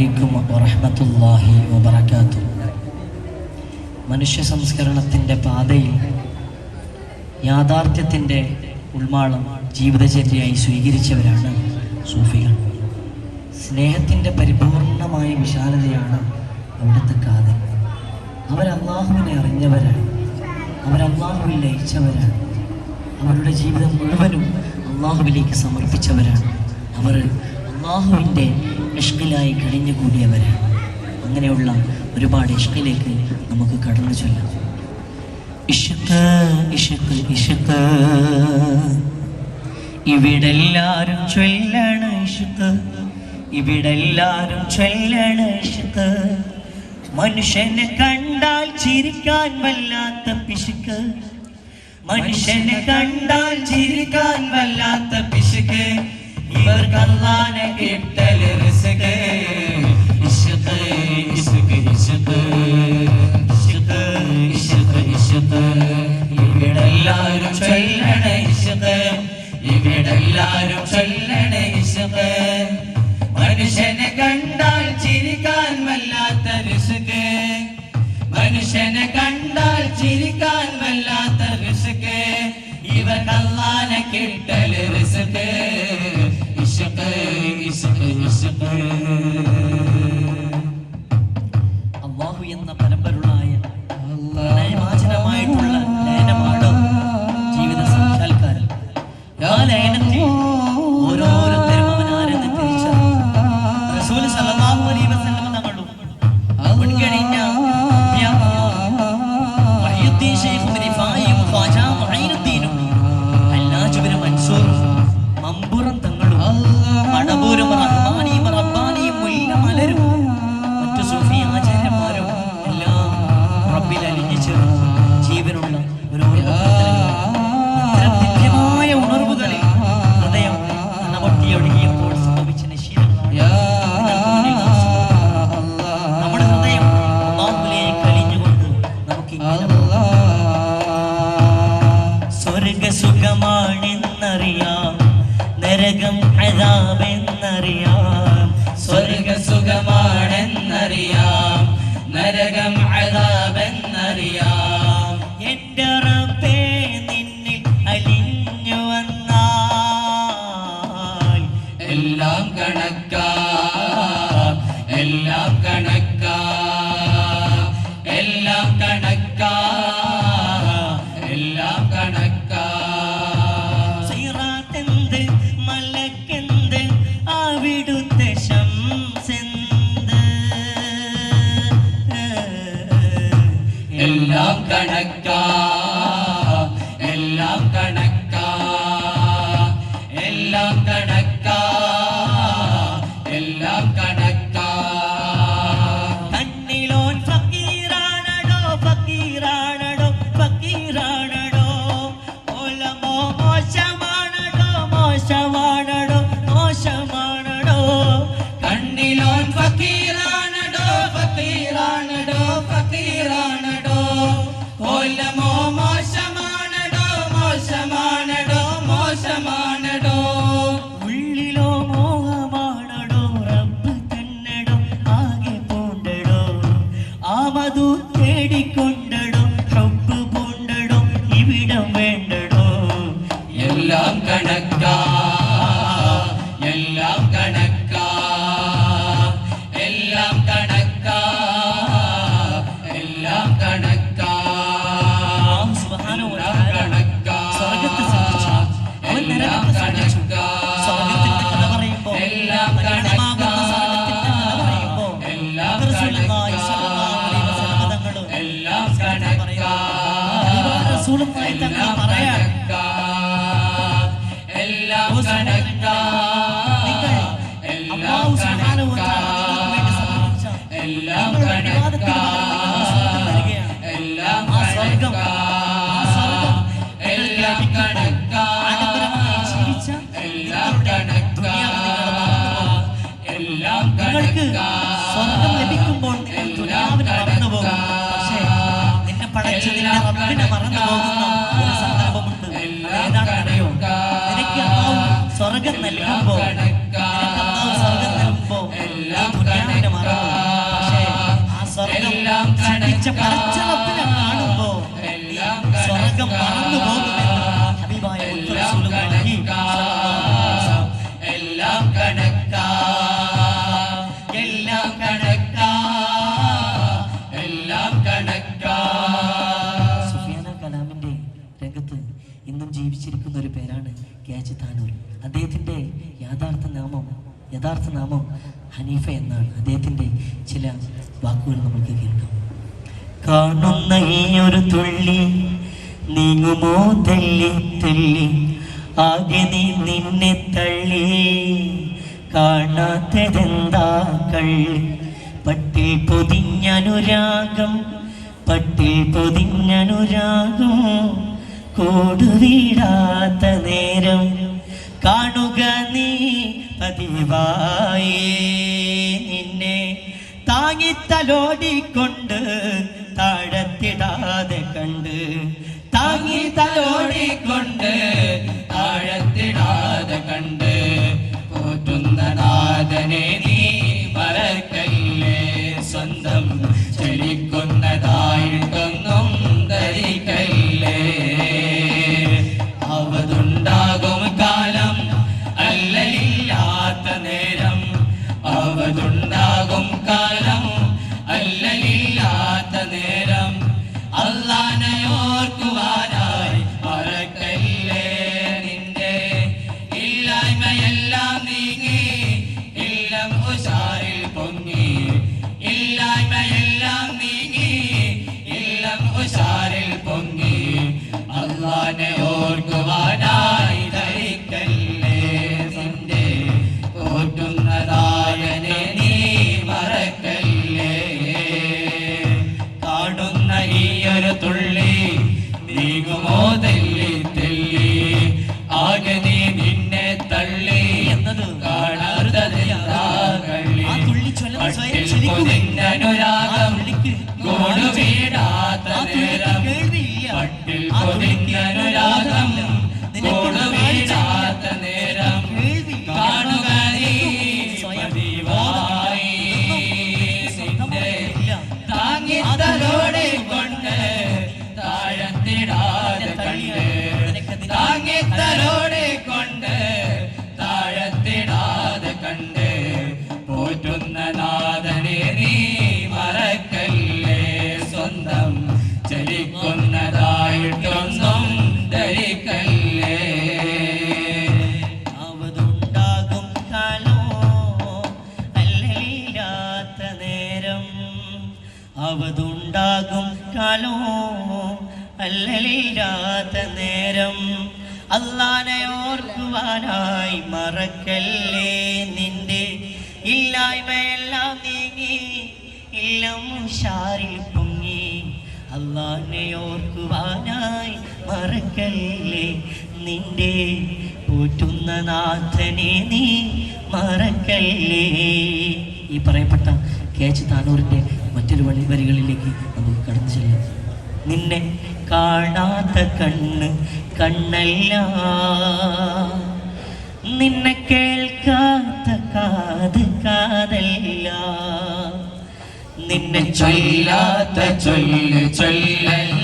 അലൈക്കും വറഹമത്തല്ലാഹി വബർക്കാത്തു മനുഷ്യ സംസ്കരണത്തിന്റെ പാതയിൽ യാഥാർത്ഥ്യത്തിന്റെ ഉൾമാളം ജീവിതചര്യയായി സ്വീകരിച്ചവരാണ് സൂഫികൾ. സ്നേഹത്തിന്റെ പരിപൂർണമായ വിശാലതയാണ് അവിടുത്തെ കാതൽ. അവരല്ലാഹുവിനെ അറിഞ്ഞവരാണ്. അവരല്ലാഹുവിൽ ലയിച്ചവരാണ്. അവരുടെ ജീവിതം മുഴുവനും അള്ളാഹുവിലേക്ക് സമർപ്പിച്ചവരാണ്. അവർ അള്ളാഹുവിന്റെ ഇഷ്കിലായി കഴിഞ്ഞുകൂടിയവരാണ് അങ്ങനെയുള്ള ഒരുപാട് ഇഷ്കിലേക്ക് നമുക്ക് കടന്നു ചെല്ലാം. ഇഷക്ക് ഇഷക്ക് ഇഷക്ക് ഇവിടെല്ലാരും ചൊല്ലണ ഇഷക്ക് ഇവിടെല്ലാരും ചൊല്ലണ ഇഷക്ക് മനുഷ്യനെ കണ്ടാൽ ചിരിക്കാൻ വല്ലാത്ത പിശുക്ക് മനുഷ്യനെ കണ്ടാൽ ചിരിക്കാൻ വല്ലാത്ത പിശുക്ക് ഇവർ അള്ളാനെ കിട്ട ഇവിടെല്ലാരും ചൊല്ലണേ ഇസുഖ് മനുഷ്യനെ കണ്ടാൽ ചിരിക്കാൻ വല്ലാത്ത റിസുഖ് മനുഷ്യനെ കണ്ടാൽ ചിരിക്കാൻ വല്ലാത്ത റിസുഖ് ഇവർ കല്ലാനെ കിട്ടൽ റിസുഖ് ഇസുഖ് ഇസുഖ് ഇസുഖ് നരകം അതാബെന്നറിയാം எல்லாம் கணக்கா റസൂലുമായി തന്നെ പറയാൻ. നിങ്ങൾക്ക് സ്വർഗം നൽകുമ്പോ സ്വർഗം നൽകുമ്പോ പുണ്യാവിനെ മാറും പക്ഷേ ആ സ്വർഗം ചിന്തിച്ച കാണുമ്പോ സ്വർഗം മറന്നു പോകുന്നു യഥാർത്ഥ നാമം ഹനീഫ എന്നാണ്. അദ്ദേഹത്തിന്റെ ചില വാക്കുകൾ നമുക്ക് കേൾക്കാം. കാണുന്ന ഈ ഒരു തുള്ളി നീങ്ങുമോ തല്ലി തല്ലി ആകെ നീ നിന്നെ തള്ളി. കാണാത്തതെന്താ കള്ളി? പട്ടി പൊതിഞ്ഞനുരാഗം പട്ടി പൊതിഞ്ഞനുരാഗം. കോടുവീടാത്ത നേരം കാണുക നീ അതിവായി നിന്നെ താങ്ങിത്തലോടിക്കൊണ്ട് താഴത്തിടാതെ കണ്ട് താങ്ങിത്തലോടിക്കൊണ്ട് தாய்மையல்ல കല്ലലില്ലാത്ത നേരം അല്ലാനെ ഓർക്കുവാനായി മറക്കല്ലേ നിന്റെ ഇല്ലായ്മയെല്ലാം നീങ്ങി? ഇല്ലം ഷാറിൽ പൊങ്ങി. അല്ലാനെ ഓർക്കുവാനായി മറക്കല്ലേ നിന്റെ? പോറ്റുന്ന നാഥനെ നീ മറക്കല്ലേ? ഈ പറയപ്പെട്ട കേച്ച് താനൂറിന്റെ മറ്റൊരു വഴി വരികളിലേക്ക് നമുക്ക് കടന്നു ചെല്ലാം. നിന്നെ കാണാത്ത കണ്ണ് കണ്ണല്ല. നിന്നെ കേൾക്കാത്ത കാത് കാതല്ല. നിന്നെ ചൊല്ലാത്ത ചൊല്ല് ചൊല്ലല്ല.